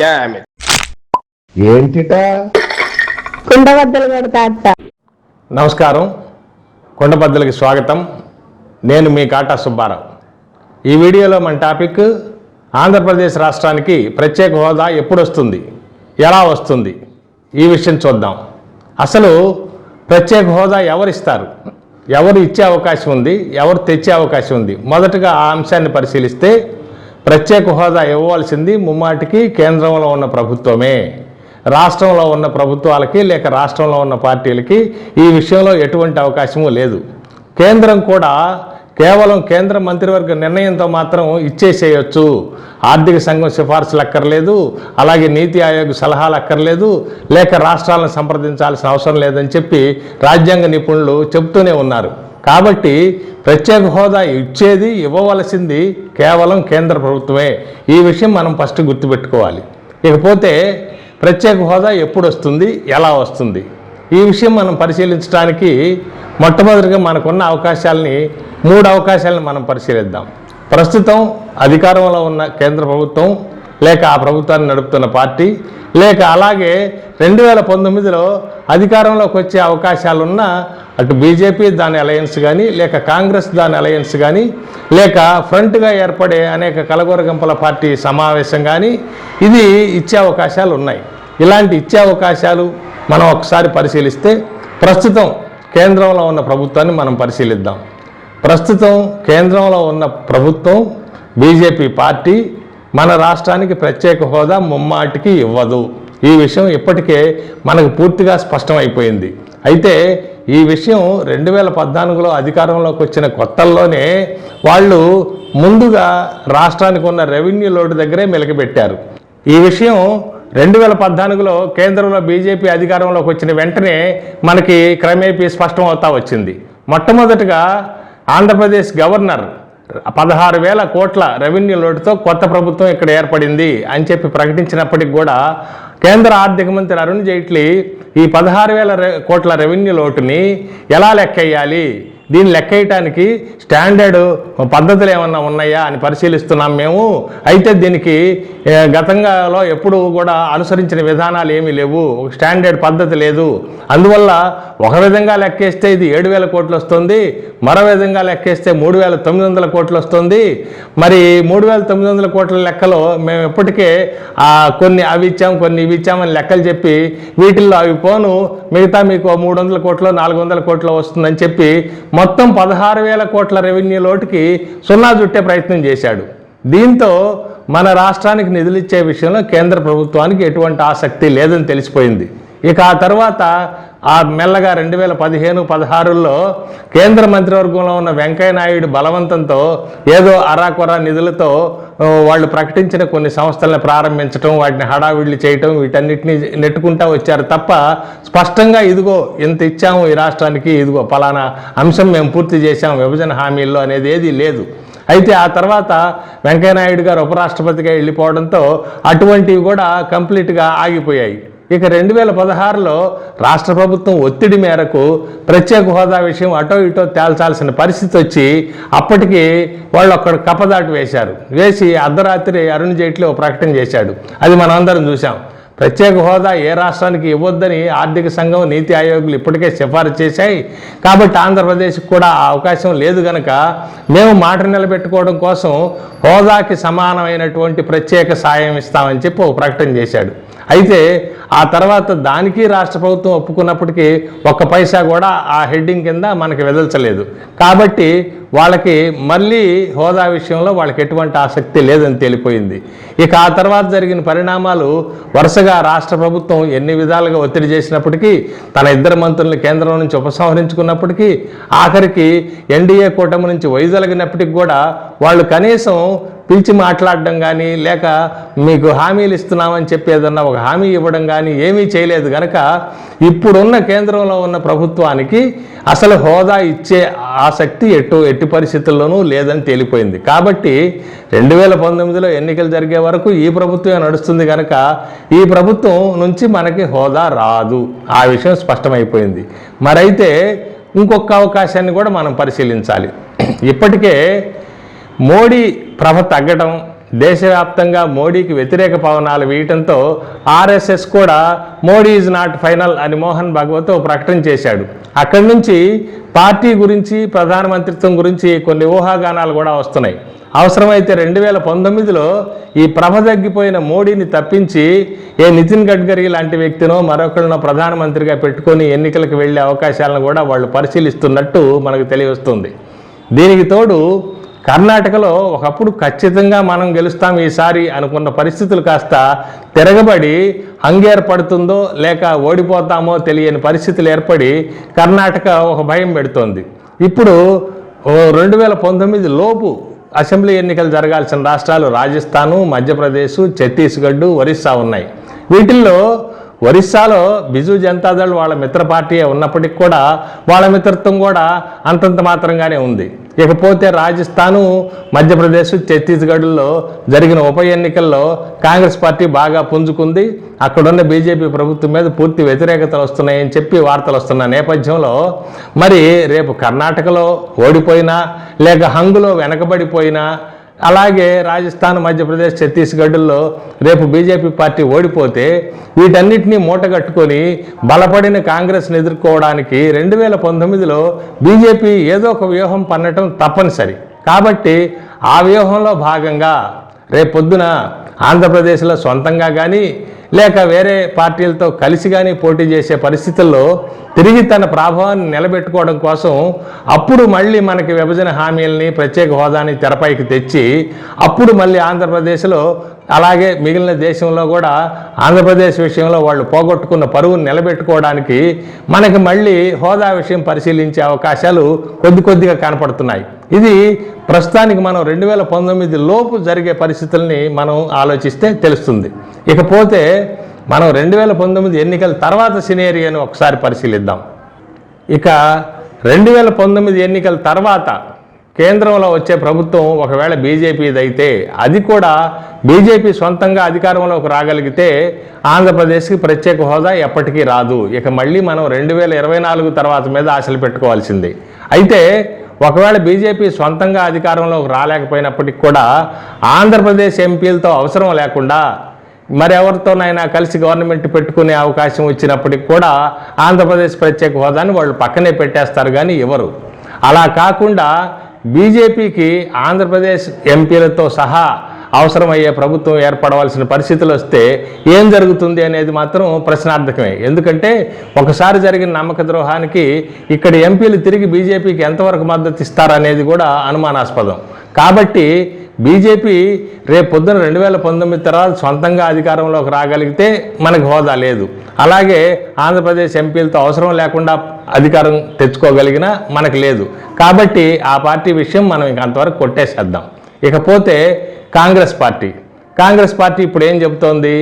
Dam ఏంటిట? కుండబద్దలు కొడతా అత్త నమస్కారం. కొండబద్దలకి స్వాగతం. నేను మీ కాటా సుబ్బారావు. ఈ వీడియోలో మన టాపిక్ ఆంధ్రప్రదేశ్ రాష్ట్రానికి ప్రత్యేక హోదా ఎప్పుడు వస్తుంది ఎలా వస్తుంది? ఈ విషయం చూద్దాం. అసలు ప్రత్యేక హోదా ఎవరు ఇస్తారు ఎవరు ఇచ్చే అవకాశం ఉంది? ఎవరు తెచ్చే అవకాశం ఉంది? మొదటగా ఆ అంశాన్ని పరిశీలిస్తే ప్రత్యేక హోదా ఇవ్వాల్సింది ముమ్మాటికి కేంద్రంలో ఉన్న ప్రభుత్వమే. రాష్ట్రంలో ఉన్న ప్రభుత్వాలకి లేక రాష్ట్రంలో ఉన్న పార్టీలకి ఈ విషయంలో ఎటువంటి అవకాశము లేదు. కేంద్రం కూడా కేవలం కేంద్ర మంత్రివర్గ నిర్ణయంతో మాత్రం ఇచ్చేసేయచ్చు. ఆర్థిక సంఘం సిఫార్సులు అక్కర్లేదు అలాగే నీతి ఆయోగ్ సలహాలు అక్కర్లేదు లేక రాష్ట్రాలను సంప్రదించాల్సిన అవసరం లేదని చెప్పి రాజ్యాంగ నిపుణులు చెబుతూనే ఉన్నారు. కాబట్టి ప్రత్యేక హోదా ఇచ్చేది ఇవ్వవలసింది కేవలం కేంద్ర ప్రభుత్వమే. ఈ విషయం మనం ఫస్ట్ గుర్తుపెట్టుకోవాలి. ఇకపోతే ప్రత్యేక హోదా ఎప్పుడు వస్తుంది ఎలా వస్తుంది? ఈ విషయం మనం పరిశీలించడానికి మొట్టమొదటిగా మనకున్న అవకాశాలని మూడు అవకాశాలను మనం పరిశీలిద్దాం. ప్రస్తుతం అధికారంలో ఉన్న కేంద్ర ప్రభుత్వం లేక ఆ ప్రభుత్వాన్ని నడుపుతున్న పార్టీ లేక అలాగే రెండు వేల పంతొమ్మిదిలో అధికారంలోకి వచ్చే అవకాశాలున్న అటు బీజేపీ దాని అలయన్స్ కానీ లేక కాంగ్రెస్ దాని అలయన్స్ కానీ లేక ఫ్రంట్గా ఏర్పడే అనేక కలగొరగంపల పార్టీ సమావేశం కానీ ఇది ఇచ్చే అవకాశాలు ఉన్నాయి. ఇలాంటి ఇచ్చే అవకాశాలు మనం ఒకసారి పరిశీలిస్తే ప్రస్తుతం కేంద్రంలో ఉన్న ప్రభుత్వాన్ని మనం పరిశీలిద్దాం. ప్రస్తుతం కేంద్రంలో ఉన్న ప్రభుత్వం బీజేపీ పార్టీ మన రాష్ట్రానికి ప్రత్యేక హోదా ముమ్మాటికి ఇవ్వదు. ఈ విషయం ఇప్పటికే మనకు పూర్తిగా స్పష్టమైపోయింది. అయితే ఈ విషయం రెండు వేల పద్నాలుగులో అధికారంలోకి వచ్చిన కొత్తల్లోనే వాళ్ళు ముందుగా రాష్ట్రానికి ఉన్న రెవెన్యూ లోటు దగ్గరే మెలకబెట్టారు ఈ విషయం రెండు వేల పద్నాలుగులో కేంద్రంలో బీజేపీ అధికారంలోకి వచ్చిన వెంటనే మనకి క్రమేపీ స్పష్టం అవుతా వచ్చింది. మొట్టమొదటిగా ఆంధ్రప్రదేశ్ గవర్నర్ పదహారు వేల కోట్ల రెవెన్యూ లోటుతో కొత్త ప్రభుత్వం ఇక్కడ ఏర్పడింది అని చెప్పి ప్రకటించినప్పటికి కూడా కేంద్ర ఆర్థిక మంత్రి అరుణ్ జైట్లీ ఈ పదహారు వేల కోట్ల రెవెన్యూ లోటుని ఎలా లెక్కేయాలి? దీన్ని లెక్కేయటానికి స్టాండర్డ్ పద్ధతులు ఏమన్నా ఉన్నాయా అని పరిశీలిస్తున్నాం మేము. అయితే దీనికి గతంలో ఎప్పుడూ కూడా అనుసరించిన విధానాలు ఏమీ లేవు. ఒక స్టాండర్డ్ పద్ధతి లేదు. అందువల్ల ఒక విధంగా లెక్కేస్తే ఇది ఏడు వేల కోట్లు వస్తుంది. మరో విధంగా లెక్కేస్తే మూడు వేల తొమ్మిది వందల కోట్లు వస్తుంది. మరి మూడు వేల తొమ్మిది వందల కోట్ల లెక్కలో మేము ఇప్పటికే కొన్ని అవి ఇచ్చాం కొన్ని ఇవి ఇచ్చామని లెక్కలు చెప్పి వీటిల్లో అవి పోను మిగతా మీకు మూడు వందల కోట్లు నాలుగు వందల కోట్లు వస్తుందని చెప్పి మొత్తం పదహారు వేల కోట్ల రెవెన్యూ లోటుకి సున్నా చుట్టే ప్రయత్నం చేశాడు. దీంతో మన రాష్ట్రానికి నిధులు ఇచ్చే విషయంలో కేంద్ర ప్రభుత్వానికి ఎటువంటి ఆసక్తి లేదని తెలిసిపోయింది. ఇక ఆ తర్వాత ఆ మెల్లగా రెండు వేల పదిహేను పదహారులో కేంద్ర మంత్రివర్గంలో ఉన్న వెంకయ్య నాయుడు బలవంతంతో ఏదో అరాకొరా నిధులతో వాళ్ళు ప్రకటించిన కొన్ని సంస్థలను ప్రారంభించడం వాటిని హడావిడిలు చేయటం వీటన్నిటిని నెట్టుకుంటా వచ్చారు తప్ప స్పష్టంగా ఇదిగో ఇంత ఇచ్చాము ఈ రాష్ట్రానికి ఇదిగో పలానా అంశం మేము పూర్తి చేశాం విభజన హామీల్లో అనేది ఏది లేదు. అయితే ఆ తర్వాత వెంకయ్యనాయుడు గారు ఉపరాష్ట్రపతిగా వెళ్ళిపోవడంతో అటువంటివి కూడా కంప్లీట్గా ఆగిపోయాయి. ఇక రెండు వేల పదహారులో రాష్ట్ర ప్రభుత్వం ఒత్తిడి మేరకు ప్రత్యేక హోదా విషయం అటో ఇటో తేల్చాల్సిన పరిస్థితి వచ్చి అప్పటికి వాళ్ళు అక్కడ కప్పదాటి వేశారు. వేసి అర్ధరాత్రి అరుణ్ జైట్లీ ఒక ప్రకటన చేశాడు. అది మనం అందరం చూసాం ప్రత్యేక హోదా ఏ రాష్ట్రానికి ఇవ్వొద్దని ఆర్థిక సంఘం నీతి ఆయోగులు ఇప్పటికే సిఫారసు చేశాయి. కాబట్టి ఆంధ్రప్రదేశ్కి కూడా ఆ అవకాశం లేదు గనక మేము మాట నిలబెట్టుకోవడం కోసం హోదాకి సమానమైనటువంటి ప్రత్యేక సాయం ఇస్తామని చెప్పి ఒక ప్రకటన చేశాడు. అయితే ఆ తర్వాత దానికి రాష్ట్ర ప్రభుత్వం ఒప్పుకున్నప్పటికీ ఒక్క పైసా కూడా ఆ హెడ్డింగ్ కింద మనకి వెదల్చలేదు. కాబట్టి వాళ్ళకి మళ్ళీ హోదా విషయంలో వాళ్ళకి ఎటువంటి ఆసక్తి లేదని తేలిపోయింది. ఇక ఆ తర్వాత జరిగిన పరిణామాలు వరుసగా రాష్ట్ర ప్రభుత్వం ఎన్ని విధాలుగా ఒత్తిడి చేసినప్పటికీ తన ఇద్దరు మంత్రులను కేంద్రం నుంచి ఉపసంహరించుకున్నప్పటికీ ఆఖరికి ఎన్డీఏ కూటమి నుంచి వైదొలగినప్పటికి కూడా వాళ్ళు కనీసం పిలిచి మాట్లాడడం కానీ లేక మీకు హామీలు ఇస్తున్నామని చెప్పి ఏదన్నా ఒక హామీ ఇవ్వడం కానీ ఏమీ చేయలేదు కనుక ఇప్పుడున్న కేంద్రంలో ఉన్న ప్రభుత్వానికి అసలు హోదా ఇచ్చే ఆసక్తి ఎటు ఎట్టి పరిస్థితుల్లోనూ లేదని తేలిపోయింది. కాబట్టి రెండు వేల పంతొమ్మిదిలో ఎన్నికలు జరిగే వరకు ఈ ప్రభుత్వమే నడుస్తుంది కనుక ఈ ప్రభుత్వం నుంచి మనకి హోదా రాదు. ఆ విషయం స్పష్టమైపోయింది. మరైతే ఇంకొక అవకాశాన్ని కూడా మనం పరిశీలించాలి. ఇప్పటికే మోడీ ప్రభ తగ్గడం దేశవ్యాప్తంగా మోడీకి వ్యతిరేక పవనాలు వీయటంతో ఆర్ఎస్ఎస్ కూడా మోడీ ఈజ్ నాట్ ఫైనల్ అని మోహన్ భగవత్ ప్రకటన చేశాడు. అక్కడి నుంచి పార్టీ గురించి ప్రధానమంత్రిత్వం గురించి కొన్ని ఊహాగానాలు కూడా వస్తున్నాయి. అవసరమైతే రెండు వేల పంతొమ్మిదిలో ఈ ప్రభ తగ్గిపోయిన మోడీని తప్పించి ఏ నితిన్ గడ్కరీ లాంటి వ్యక్తినో మరొకరినో ప్రధానమంత్రిగా పెట్టుకొని ఎన్నికలకు వెళ్ళే అవకాశాలను కూడా వాళ్ళు పరిశీలిస్తున్నట్టు మనకు తెలియవస్తుంది. దీనికి తోడు కర్ణాటకలో ఒకప్పుడు ఖచ్చితంగా మనం గెలుస్తాం ఈసారి అనుకున్న పరిస్థితులు కాస్త తిరగబడి హంగేర్పడుతుందో లేక ఓడిపోతామో తెలియని పరిస్థితులు ఏర్పడి కర్ణాటక ఒక భయం పెడుతోంది. ఇప్పుడు ఓ రెండు వేల పంతొమ్మిది లోపు అసెంబ్లీ ఎన్నికలు జరగాల్సిన రాష్ట్రాలు రాజస్థాను మధ్యప్రదేశ్ ఛత్తీస్గఢ్ ఒరిస్సా ఉన్నాయి. వీటిల్లో ఒరిస్సాలో బిజు జనతాదళ్ వాళ్ళ మిత్ర పార్టీ ఉన్నప్పటికీ కూడా వాళ్ళ మిత్రత్వం కూడా అంతంత మాత్రంగానే ఉంది. ఇకపోతే రాజస్థాను మధ్యప్రదేశ్ ఛత్తీస్గఢ్లో జరిగిన ఉప ఎన్నికల్లో కాంగ్రెస్ పార్టీ బాగా పుంజుకుంది. అక్కడున్న బీజేపీ ప్రభుత్వం మీద పూర్తి వ్యతిరేకతలు వస్తున్నాయని చెప్పి వార్తలు వస్తున్న నేపథ్యంలో మరి రేపు కర్ణాటకలో ఓడిపోయినా లేక హంగులో వెనకబడిపోయినా అలాగే రాజస్థాన్ మధ్యప్రదేశ్ ఛత్తీస్గఢ్లో రేపు బీజేపీ పార్టీ ఓడిపోతే వీటన్నిటినీ మూటగట్టుకొని బలపడిన కాంగ్రెస్ని ఎదుర్కోవడానికి రెండు వేల పంతొమ్మిదిలో బీజేపీ ఏదో ఒక వ్యూహం పన్నటం తప్పనిసరి. కాబట్టి ఆ వ్యూహంలో భాగంగా రేపొద్దున ఆంధ్రప్రదేశ్లో సొంతంగా కానీ లేక వేరే పార్టీలతో కలిసి కానీ పోటీ చేసే పరిస్థితుల్లో తిరిగి తన ప్రభావాన్ని నిలబెట్టుకోవడం కోసం అప్పుడు మళ్ళీ మనకి విభజన హామీలని ప్రత్యేక హోదాని తెరపైకి తెచ్చి అప్పుడు మళ్ళీ ఆంధ్రప్రదేశ్లో అలాగే మిగిలిన దేశంలో కూడా ఆంధ్రప్రదేశ్ విషయంలో వాళ్ళు పోగొట్టుకున్న పరువును నిలబెట్టుకోవడానికి మనకి మళ్ళీ హోదా విషయం పరిశీలించే అవకాశాలు కొద్ది కొద్దిగా కనపడుతున్నాయి. ఇది ప్రస్తుతానికి మనం రెండు వేల పంతొమ్మిది లోపు జరిగే పరిస్థితుల్ని మనం ఆలోచిస్తే తెలుస్తుంది. ఇకపోతే మనం రెండు వేల పంతొమ్మిది ఎన్నికల తర్వాత సినేరియాను ఒకసారి పరిశీలిద్దాం. ఇక రెండు వేల పంతొమ్మిది ఎన్నికల తర్వాత కేంద్రంలో వచ్చే ప్రభుత్వం ఒకవేళ బీజేపీది అయితే అది కూడా బీజేపీ సొంతంగా అధికారంలోకి రాగలిగితే ఆంధ్రప్రదేశ్కి ప్రత్యేక హోదా ఎప్పటికీ రాదు. ఇక మళ్ళీ మనం రెండు వేల ఇరవై నాలుగు తర్వాత మీద ఆశలు పెట్టుకోవాల్సింది. అయితే ఒకవేళ బీజేపీ సొంతంగా అధికారంలోకి రాలేకపోయినప్పటికీ కూడా ఆంధ్రప్రదేశ్ ఎంపీలతో అవసరం లేకుండా మరెవరితోనైనా కలిసి గవర్నమెంట్ పెట్టుకునే అవకాశం వచ్చినప్పటికి కూడా ఆంధ్రప్రదేశ్ ప్రత్యేక హోదాని వాళ్ళు పక్కనే పెట్టేస్తారు కానీ ఇవ్వరు అలా కాకుండా బీజేపీకి ఆంధ్రప్రదేశ్ ఎంపీలతో సహా అవసరమయ్యే ప్రభుత్వం ఏర్పడవలసిన పరిస్థితులు వస్తే ఏం జరుగుతుంది అనేది మాత్రం ప్రశ్నార్థకమే. ఎందుకంటే ఒకసారి జరిగిన నమ్మక ద్రోహానికి ఇక్కడ ఎంపీలు తిరిగి బీజేపీకి ఎంతవరకు మద్దతు ఇస్తారనేది కూడా అనుమానాస్పదం. కాబట్టి బీజేపీ రేపు పొద్దున రెండు వేల పంతొమ్మిది తర్వాత సొంతంగా అధికారంలోకి రాగలిగితే మనకు హోదా లేదు. అలాగే ఆంధ్రప్రదేశ్ ఎంపీలతో అవసరం లేకుండా అధికారం తెచ్చుకోగలిగినా మనకు లేదు. కాబట్టి ఆ పార్టీ విషయం మనం ఇంక అంతవరకు కొట్టేసేద్దాం. ఇకపోతే కాంగ్రెస్ పార్టీ. కాంగ్రెస్ పార్టీ ఇప్పుడు ఏం చెబుతోంది?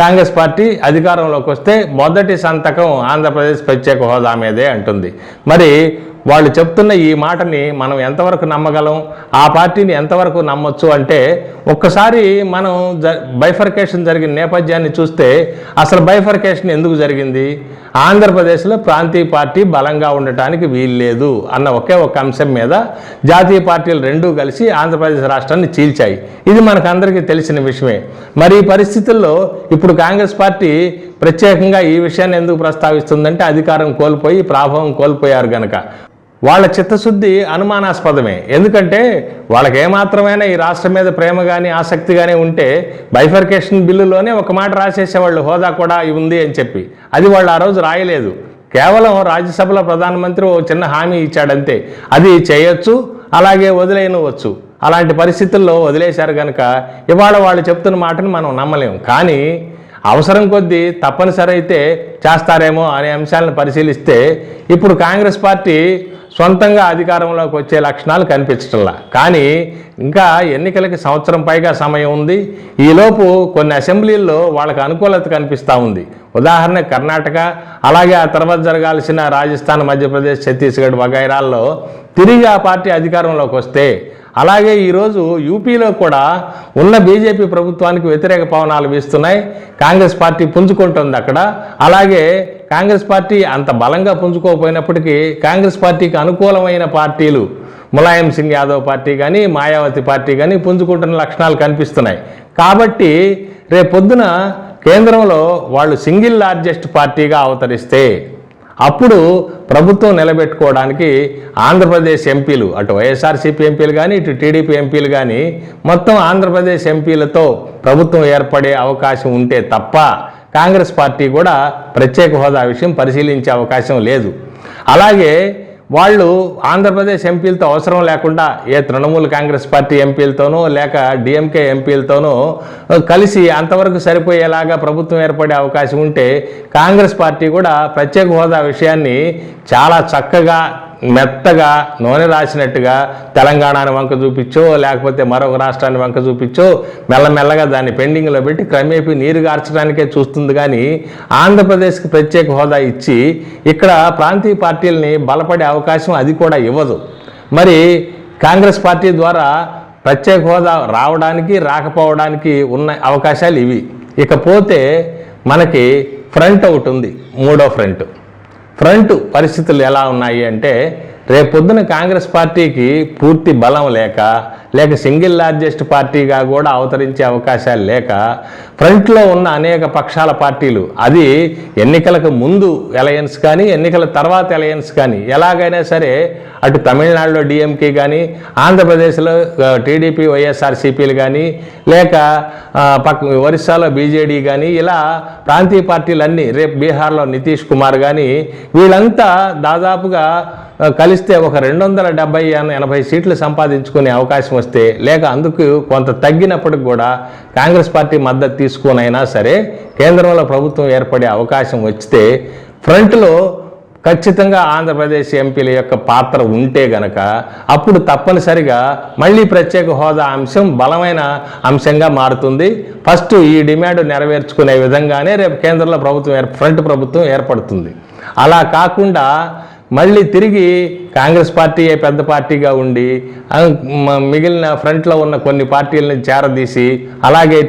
కాంగ్రెస్ పార్టీ అధికారంలోకి వస్తే మొదటి సంతకం ఆంధ్రప్రదేశ్ ప్రత్యేక హోదా మీదే అంటుంది. మరి వాళ్ళు చెప్తున్న ఈ మాటని మనం ఎంతవరకు నమ్మగలం? ఆ పార్టీని ఎంతవరకు నమ్మొచ్చు అంటే ఒక్కసారి మనం జ బైఫర్కేషన్ జరిగిన నేపథ్యాన్ని చూస్తే అసలు బైఫర్కేషన్ ఎందుకు జరిగింది? ఆంధ్రప్రదేశ్లో ప్రాంతీయ పార్టీ బలంగా ఉండటానికి వీల్లేదు అన్న ఒకే ఒక అంశం మీద జాతీయ పార్టీలు రెండూ కలిసి ఆంధ్రప్రదేశ్ రాష్ట్రాన్ని చీల్చాయి. ఇది మనకందరికీ తెలిసిన విషయమే. మరి ఈ పరిస్థితుల్లో ఇప్పుడు కాంగ్రెస్ పార్టీ ప్రత్యేకంగా ఈ విషయాన్ని ఎందుకు ప్రస్తావిస్తుందంటే అధికారం కోల్పోయి ప్రాభవం కోల్పోయారు గనక. వాళ్ళ చిత్తశుద్ధి అనుమానాస్పదమే. ఎందుకంటే వాళ్ళకి ఏమాత్రమైనా ఈ రాష్ట్రం మీద ప్రేమ కానీ ఆసక్తి కానీ ఉంటే బైఫర్కేషన్ బిల్లులోనే ఒక మాట రాసేసేవాళ్ళు హోదా కూడా ఉంది అని చెప్పి. అది వాళ్ళు ఆ రోజు రాయలేదు. కేవలం రాజ్యసభలో ప్రధానమంత్రి ఓ చిన్న హామీ ఇచ్చాడంతే. అది చేయొచ్చు అలాగే వదిలేయనవచ్చు. అలాంటి పరిస్థితుల్లో వదిలేశారు కనుక ఇవాళ వాళ్ళు చెప్తున్న మాటను మనం నమ్మలేము కానీ అవసరం కొద్దీ తప్పనిసరి అయితే చేస్తారేమో అనే అంశాలను పరిశీలిస్తే ఇప్పుడు కాంగ్రెస్ పార్టీ సొంతంగా అధికారంలోకి వచ్చే లక్షణాలు కనిపించటంలా కానీ ఇంకా ఎన్నికలకి సంవత్సరం పైగా సమయం ఉంది. ఈలోపు కొన్ని అసెంబ్లీల్లో వాళ్ళకి అనుకూలత కనిపిస్తూ ఉంది. ఉదాహరణ కర్ణాటక అలాగే ఆ తర్వాత జరగాల్సిన రాజస్థాన్ మధ్యప్రదేశ్ ఛత్తీస్గఢ్ వగైరాల్లో తిరిగి ఆ పార్టీ అధికారంలోకి వస్తే అలాగే ఈరోజు యూపీలో కూడా ఉన్న బీజేపీ ప్రభుత్వానికి వ్యతిరేక పవనాలు వీస్తున్నాయి. కాంగ్రెస్ పార్టీ పుంజుకుంటుంది అక్కడ. అలాగే కాంగ్రెస్ పార్టీ అంత బలంగా పుంజుకోకపోయినప్పటికీ కాంగ్రెస్ పార్టీకి అనుకూలమైన పార్టీలు ములాయం సింగ్ యాదవ్ పార్టీ కానీ మాయావతి పార్టీ కానీ పుంజుకుంటున్న లక్షణాలు కనిపిస్తున్నాయి. కాబట్టి రేపొద్దున కేంద్రంలో వాళ్ళు సింగిల్ లార్జెస్ట్ పార్టీగా అవతరిస్తే అప్పుడు ప్రభుత్వం నిలబెట్టుకోవడానికి ఆంధ్రప్రదేశ్ ఎంపీలు అటు వైఎస్ఆర్సీపీ ఎంపీలు కానీ ఇటు టీడీపీ ఎంపీలు కానీ మొత్తం ఆంధ్రప్రదేశ్ ఎంపీలతో ప్రభుత్వం ఏర్పడే అవకాశం ఉంటే తప్ప కాంగ్రెస్ పార్టీ కూడా ప్రత్యేక హోదా విషయం పరిశీలించే అవకాశం లేదు. అలాగే వాళ్ళు ఆంధ్రప్రదేశ్ ఎంపీలతో అవసరం లేకుండా ఏ తృణమూల్ కాంగ్రెస్ పార్టీ ఎంపీలతోనూ లేక డిఎంకే ఎంపీలతోనూ కలిసి అంతవరకు సరిపోయేలాగా ప్రభుత్వం ఏర్పడే అవకాశం ఉంటే కాంగ్రెస్ పార్టీ కూడా ప్రత్యేక హోదా విషయాన్ని చాలా చక్కగా మెత్తగా నూనె రాసినట్టుగా తెలంగాణని వంక చూపించో లేకపోతే మరొక రాష్ట్రాన్ని వంక చూపించో మెల్లమెల్లగా దాన్ని పెండింగ్లో పెట్టి క్రమేపీ నీరు గార్చడానికే చూస్తుంది కానీ ఆంధ్రప్రదేశ్కి ప్రత్యేక హోదా ఇచ్చి ఇక్కడ ప్రాంతీయ పార్టీలని బలపడే అవకాశం అది కూడా ఇవ్వదు. మరి కాంగ్రెస్ పార్టీ ద్వారా ప్రత్యేక హోదా రావడానికి రాకపోవడానికి ఉన్న అవకాశాలు ఇవి. ఇకపోతే మనకి ఫ్రంట్ ఒకటి ఉంది మూడో ఫ్రంట్. ఫ్రంట్ పరిస్థితులు ఎలా ఉన్నాయి అంటే రేపొద్దున కాంగ్రెస్ పార్టీకి పూర్తి బలం లేక లేక సింగిల్ లార్జెస్ట్ పార్టీగా కూడా అవతరించే అవకాశాలు లేక ఫ్రంట్లో ఉన్న అనేక పక్షాల పార్టీలు అది ఎన్నికలకు ముందు అలయన్స్ కానీ ఎన్నికల తర్వాత అలయన్స్ కానీ ఎలాగైనా సరే అటు తమిళనాడులో డిఎంకే కానీ ఆంధ్రప్రదేశ్లో టీడీపీ వైఎస్ఆర్సీపీలు కానీ లేక పక్క ఒరిస్సాలో బీజేడీ కానీ ఇలా ప్రాంతీయ పార్టీలన్నీ రేపు బీహార్లో నితీష్ కుమార్ కానీ వీళ్ళంతా దాదాపుగా కలిస్తే ఒక రెండు వందల డెబ్బై ఎనభై సీట్లు సంపాదించుకునే అవకాశం వస్తే లేక అందుకు కొంత తగ్గినప్పటికి కూడా కాంగ్రెస్ పార్టీ మద్దతు తీసుకునైనా సరే కేంద్రంలో ప్రభుత్వం ఏర్పడే అవకాశం వచ్చితే ఫ్రంట్లో ఖచ్చితంగా ఆంధ్రప్రదేశ్ ఎంపీల యొక్క పాత్ర ఉంటే గనక అప్పుడు తప్పనిసరిగా మళ్ళీ ప్రత్యేక హోదా అంశం బలమైన అంశంగా మారుతుంది. ఫస్ట్ ఈ డిమాండ్ నెరవేర్చుకునే విధంగానే రేపు కేంద్రంలో ప్రభుత్వం ఏర్ ఫ్రంట్ ప్రభుత్వం ఏర్పడుతుంది. అలా కాకుండా మళ్ళీ తిరిగి కాంగ్రెస్ పార్టీ పెద్ద పార్టీగా ఉండి మిగిలిన ఫ్రంట్లో ఉన్న కొన్ని పార్టీలను చేరదీసి అలాగే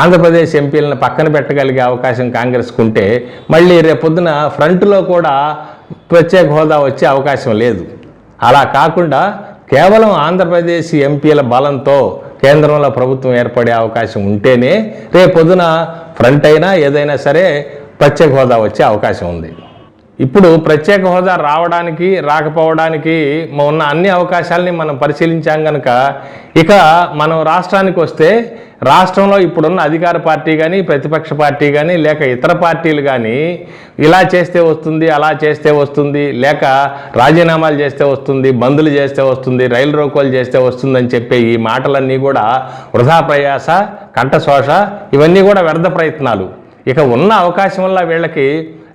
ఆంధ్రప్రదేశ్ ఎంపీలను పక్కన పెట్టగలిగే అవకాశం కాంగ్రెస్కు ఉంటే మళ్ళీ రేపొద్దున ఫ్రంట్లో కూడా ప్రత్యేక హోదా వచ్చే అవకాశం లేదు. అలా కాకుండా కేవలం ఆంధ్రప్రదేశ్ ఎంపీల బలంతో కేంద్రంలో ప్రభుత్వం ఏర్పడే అవకాశం ఉంటేనే రేపొద్దున ఫ్రంట్ అయినా ఏదైనా సరే ప్రత్యేక హోదా వచ్చే అవకాశం ఉంది. ఇప్పుడు ప్రత్యేక హోదా రావడానికి రాకపోవడానికి ఉన్న అన్ని అవకాశాలని మనం పరిశీలించాం కనుక ఇక మనం రాష్ట్రానికి వస్తే రాష్ట్రంలో ఇప్పుడున్న అధికార పార్టీ కానీ ప్రతిపక్ష పార్టీ కానీ లేక ఇతర పార్టీలు కానీ ఇలా చేస్తే వస్తుంది అలా చేస్తే వస్తుంది లేక రాజీనామాలు చేస్తే వస్తుంది బందులు చేస్తే వస్తుంది రైలు రోకోలు చేస్తే వస్తుందని చెప్పే ఈ మాటలన్నీ కూడా వృధా ప్రయాస కంఠశోష ఇవన్నీ కూడా వ్యర్థ ప్రయత్నాలు. ఇక ఉన్న అవకాశం వల్ల వీళ్ళకి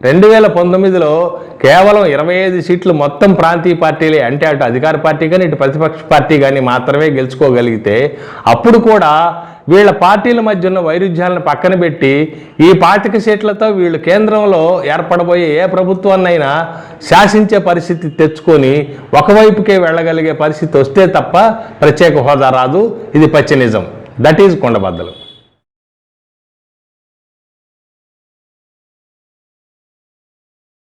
రెండు వేల పంతొమ్మిదిలో కేవలం ఇరవై ఐదు సీట్లు మొత్తం ప్రాంతీయ పార్టీలే. అంటే అటు అధికార పార్టీ కానీ ఇటు ప్రతిపక్ష పార్టీ కానీ మాత్రమే గెలుచుకోగలిగితే అప్పుడు కూడా వీళ్ళ పార్టీల మధ్య ఉన్న వైరుధ్యాలను పక్కన పెట్టి ఈ పాతిక సీట్లతో వీళ్ళు కేంద్రంలో ఏర్పడబోయే ఏ ప్రభుత్వాన్నైనా శాసించే పరిస్థితి తెచ్చుకొని ఒకవైపుకే వెళ్ళగలిగే పరిస్థితి వస్తే తప్ప ప్రత్యేక హోదా రాదు. ఇది పచ్చి నిజం. That is కొండబద్దలు